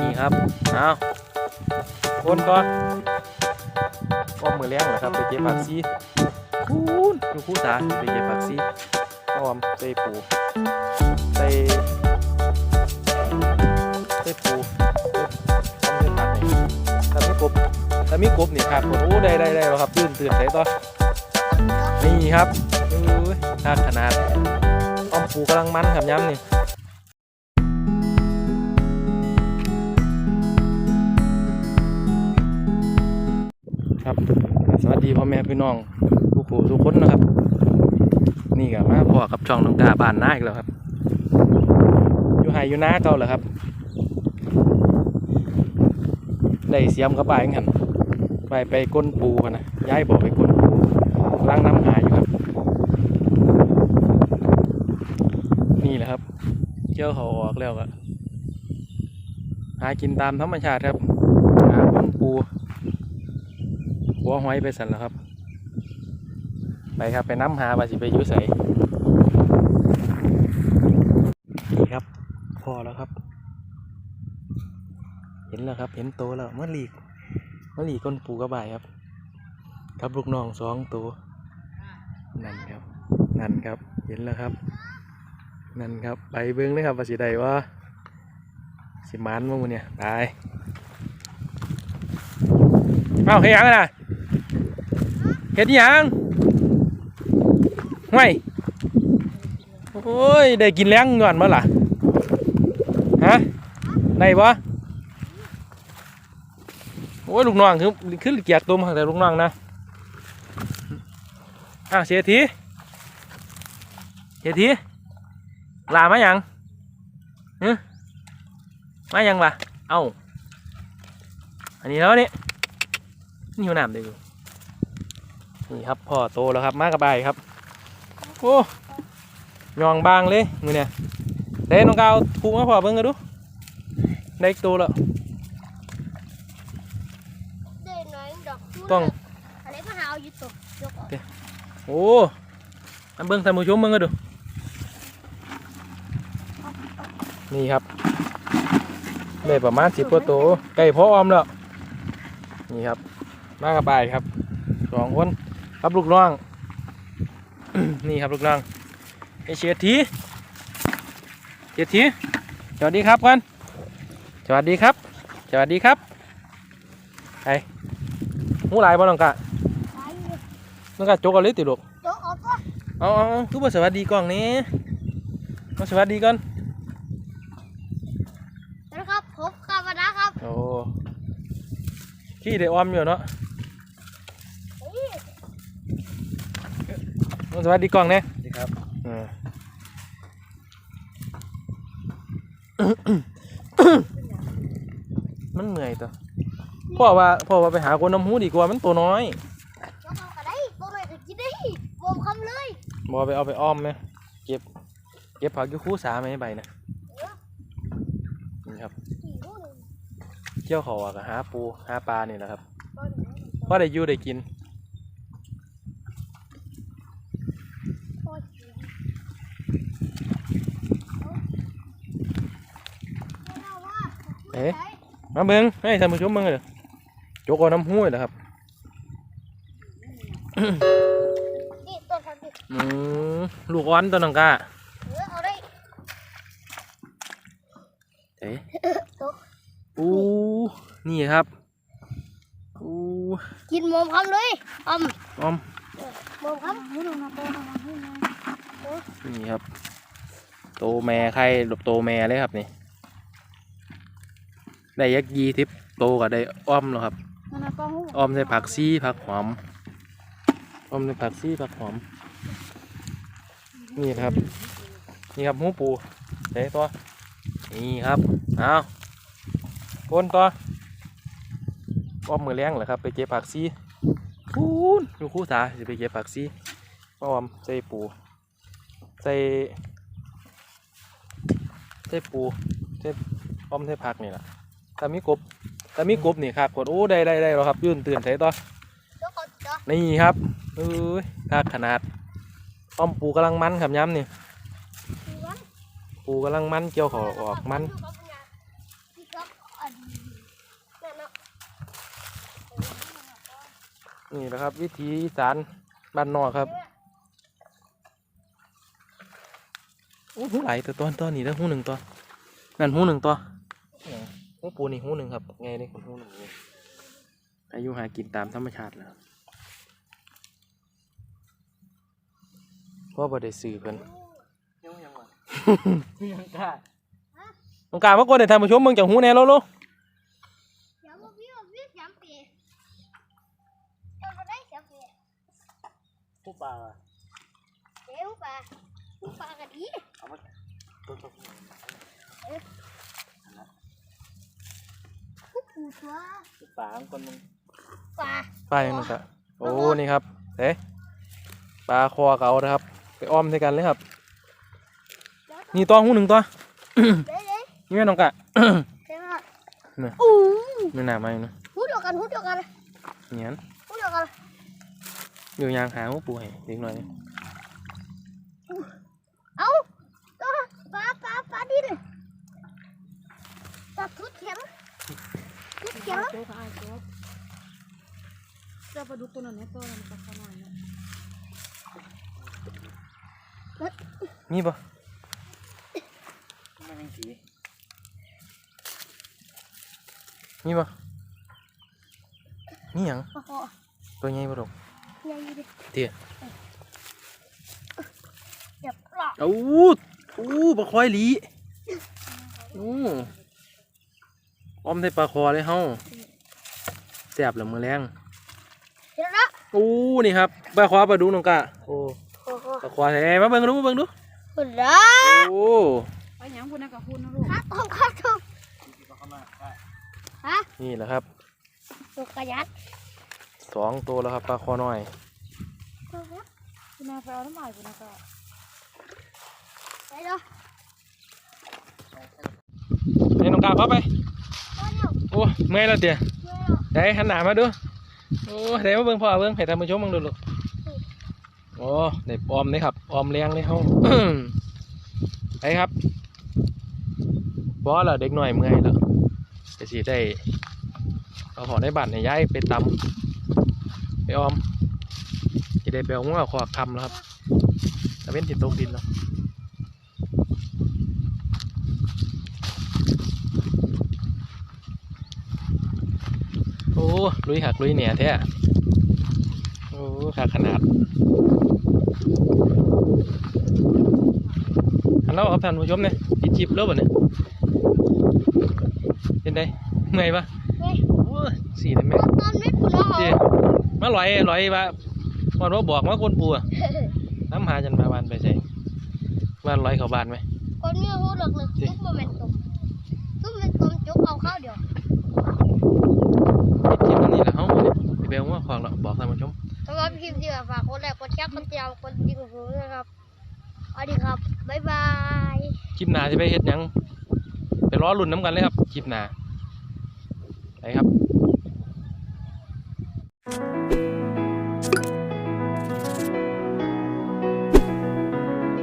นี่ครับ เอาคนก็อ้อมมือแรงเหรอครับ ไปเก็บผักซีคูนอยู่คู่สาไปเก็บผักซีอ้อมใส่ปูใส่ใส่ปูใส่อ้อมใส่ผักนี่ถ้ามีกบถ้ามีกบนี่ครับโอ้ได้ได้ได้แล้วครับ ตื่นตื่นใส่ต่อนี่ครับอุ้ยถ้าขนาดอ้อมปูกำลังมันครับย้ำนี่ ครับ สวัสดีพ่อแม่พี่น้องทุกผู้ทุกคนนะครับ นี่กับมาพ่อกับช่องน้องกาบ้านน้าอีกแล้วครับ อยู่ไฮอยู่น้าเก่าเหรอครับ ได้เสียมกระบายกันไปไปก้นปูพะนนะย้ายบ่อไปก้นปูล้างน้ำหายอยู่ครับ นี่แหละครับเจ้าเขาออกแล้วก็หากินตามธรรมชาติครับหาก้นปู หัวหอยไปสันแล้วครับ ไปครับไปน้ำหาบาสิไปยุ่ใสนี่ครับ พอแล้วครับ เห็นแล้วครับ เห็นโตแล้วมะลีกมะลีก้นปูกระบายครับกับลูกน้องสองตัวนั่นครับ นั่นครับ เห็นแล้วครับ นั่นครับ ไปเบิ้งเลยครับว่าสิใดว่าสิมันมั้งมึงเนี่ยไปเอ้าเฮียงนะ เห็ดยังห่วยโอ้ย ได้กินแล้งก่อนมาล่ะ ฮะ ได้ปะโอ้ย ลูกน้องคือคือเกียกตัวมาแต่ลูกน้องนะอ้าวเสียทีเสียทีลามายังฮึมายังล่ะ เอ้า อันนี้แล้วนี่นี่หัวหนามเดียว นี่ครับพ่อโตแล้วครับมากระบายครับ โอ้ยองบางเลยมือเนี่ยเด้น้องกาวผูกมาพ่อเบิ่งกันดูได้อีกตัวแล้วเด่นหน่อยดอกคูณต้องอะไรก็หาเอาอยู่ตกยกออกโอ้อันเบิ่งท่านผู้ชมเบิ่งกันดูนี่ครับได้ประมาณสิบกว่าตัวไก่พ่อออมแล้วนี่ครับมากระบายครับสองคน ครับลูกน้อง นี่ครับลูกน้องไอเชียทีเชียทีสวัสดีครับกันสวัสดีครับ สวัสดีครับไอ้หูหลายบ่น้องกะไปเลยน้องกะจกเอะไรติลูกยกออกก็เอาเอาเอาคือบ่สวัสดีกล้องนี้มาสวัสดีก่อนนะครับผมกาบนะครับโอ้ขี้ได้ออมอยู่เนาะ เฮ้ย มา สวัสดีกล้องเนี่ยดีครับอ่ามันเหนื่อยตัวพ่อว่าพ่อว่าไปหาคนน้ำหูดีกว่ามันตัวน้อยยกออกก็ได้ตัวหน่อยก็กินได้บวมคำเลยบอไปเอาไปอ้อมไหมเก็บ เก็บผักอยูคู่สาไหมใบนะนี่ครับสี่ลูกหนึ่งเที่ยวเขาอะกับหาปูหาปลานี่แหละครับตัวหนึ่งพอได้อยู่ได้กิน พอกินเอาว่า เอ๊ะมาเบิ้งให้ท่านผู้ชมเบิ้งเลยโจกเอาน้ำห้วยเหรอครับนี่ตัวทำดิอืมลูกอ่อนตัวนังกาเออเอาได้เอ๊ะตัวอู้นี่ครับอู้กินบวมคำเลยอมออมบวมคำให้ดูนะตัวนะให้ดูนี่ครับ โตแม่ไข่โตแม่เลยครับนี่ ได้ยักยีทิปโตก็ได้อ้อมแล้วครับนั่นนะป้องหูอ้อมใส่ผักซี่ผักหอมอ้อมใส่ผักซี่ผักหอม นี่ครับ นี่ครับหมูปูเด้ตัวนี่ครับเอาคนตัวอ้อมมือแรงเหรอครับ ไปเก็บผักซี่คูนอยู่คู่สาจะไปเก็บผักซี่อ้อมใส่ปูใส่ใส่ปูใส่อ้อมใส่ผักนี่แหละ ถ้ามีกบถ้ามีกบนี่ครับกดโอ้ได้ได้ได้แล้วครับ ยื่นตื่นใส่ตัวยกออกจ้ะนี่ครับเอ้ยคักขนาดอ้อมปูกำลังมันครับย้ำนี่ปูกำลังมันเกี่ยวเขาออกมันพี่ครับอันนั่นเนาะนี่แหละครับ วิถีอีสานบ้านนอกครับโอ้หูไหลตัวตัวตัวนี้แล้วหูหนึ่งตัวนั่นหูหนึ่งตัวหู ปูนี่หูหนึ่งครับไงนี่คนหูหนึ่งนี่อายุหากินตามธรรมชาติแล้วครับเพราะบ่ได้ซื้อเพิ่นยังยังวะยังกล้าต้องการมาก่อนเดี๋ยวท่านผู้ชมเมืองจากหูแน่แล้วลูกเดี๋ยวพี่พี่สามปีเราก็ได้สามปีผู้ป่าว่ะเดี๋ยวปลาปลากันดีเอามาต้นต้น ปูตัวผู้ป่าของคนมึงปลาปลาอย่างนึงครับโอ้นี่ครับเอ๊ะปลาคอเก่านะครับ ไปอ้อมด้วยกันเลยครับ นี่ตัวหูหนึ่งตัวเด้เด้นี่แม่น้องกะใช่ไหมเนี่ยอู้ไม่น่ามาอยู่นะหูเดียวกันหูเดียวกันเนี่ยหูเดียวกันอยู่ยางหาหูปูให้เด็กหน่อยนี่เอ้าตัวปลาปลาปลาดินตัดทุดแข็ง ทุดแข็งโจ๊กค่ะโจ๊กเจ้าปลาดุกตัวนั้นเนี่ยตัวนั้นปลาขนาดเนี่ยมีปะมันยังสีมีปะนี่หยังโอ้โหตัวใหญ่ปะลูกใหญ่ดิเตี้ยเดี๋ยวปลอกอู้อู้ปลาคอยหลีอู้ อ้อมได้ปลาคอเลยเฮาแซ่บเหลือมือแรงเดี๋ยวละอู้นี่ครับปลาคอปลาดูน้องกะโอ้โอ้โหปลาคอแท้มาเบิ่งดูมาเบิ่งดูหุ่นละโอ้ไปหยังพูดนะกับพูดนะลูกคัดต้องคัดต้องที่เขาเข้ามาได้ฮะนี่แหละครับตัวกระยัดสองตัวแล้วครับปลาคอน้อยคุณนาไปเอาน้ำลายคุณนาก็ไปเนาะนี่น้องกะเข้าไปตัวเดียว โอ้เมื่อยแล้วเตี้ยเดียวได้หันหน้ามาดูโอ้ได้มาเบิ่งพ่อเบิ่งให้ท่านผู้ชมเบิ่งดูลูกโอ้ได้ออมเลยครับออมเลี้ยงเลยเฮาไปครับบอแล้วเด็กหน่อยเมื่อยแล้วจะสิได้เอาของในบ้านในย้ายไปตำไปออมจะได้ไปเอางัวขวากคำแล้วครับตะเว้นติดตกดินแล้ว ลุยหักลุยเหนียแท้โอ้ขาขนาดอันเราครับท่านผู้ชมเนี่ยปิดจิบแล้วบ่เนี่ยเป็นไงเมื่อยปะเฮ้ยโอ้ยสีได้ไหมตอนนี้คุณน้องเจมาลอยลอยว่าวันว่าบอกมาคนปูอะน้ำหาจันมาบ้านไปใส่บ้านลอยเข้าบ้านไหมคนมีหูหลักๆทุกโมเมนตุมทุกโมเมนตุมจุกเอาข้าวเดียว ปิคลิปตรงนี่แหละวเฮ้าไปเบลว่าของเราบอกท่านผู้ชมสำหรับคลิปที่แบบฝากคนแรกคนแชร์คนเดียวคนดีของผมนะครับสวัสดีครับ บ๊ายบาย คลิปหนาจะไปเฮ็ดยัง ไปล้อลุ่นน้ำกันเลยครับ คลิปหนาไปครับ